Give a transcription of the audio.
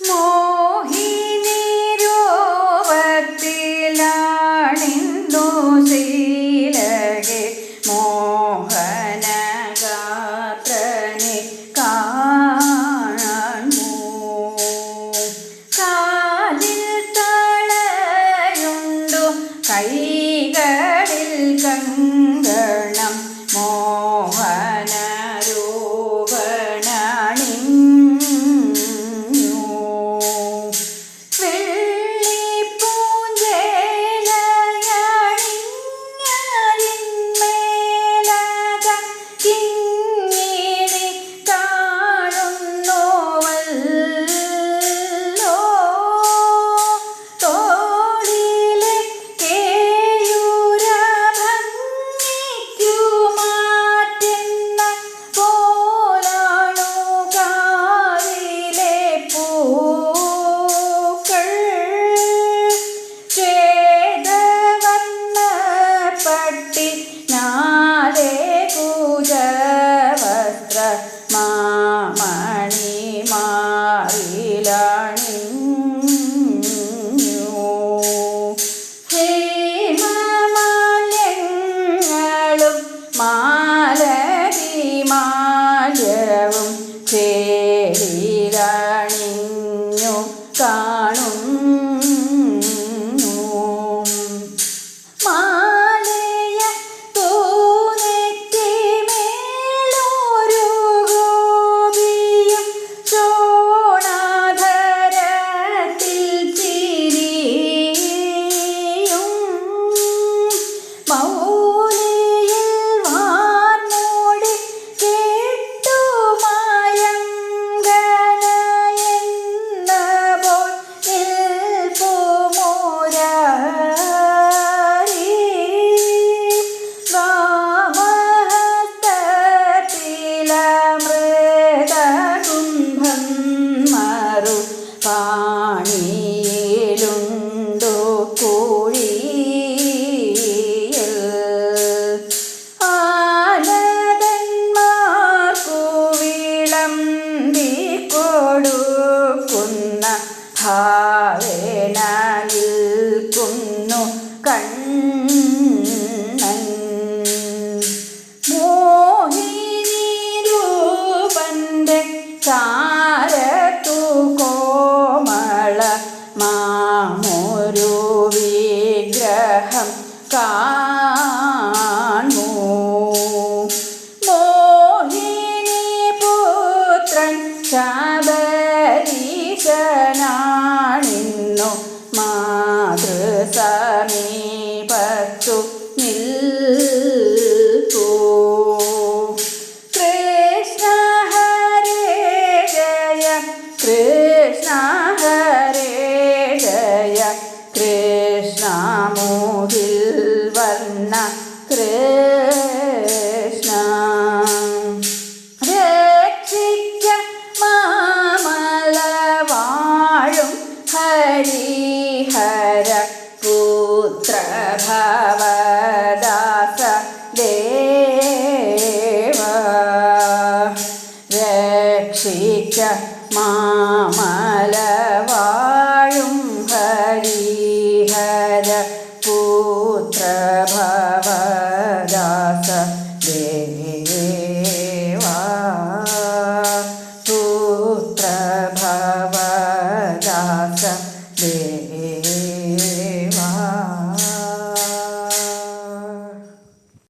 മോഹിനിരൂപത്തിലാണിന്ദു കാലിൽ തളയുണ്ടു കൈ का നിൽക്കുന്നു കണ്ണൻ. മോഹിനിരൂപന്റെ ചാരത്തു കോമള മാമൊരു വിഗ്രഹം കാ സമീപത്തു നിൽ മാമലവാഴും ഹരിഹര പുത്രഭവദാസ ദേവാ പുത്രഭവദാസ ദേ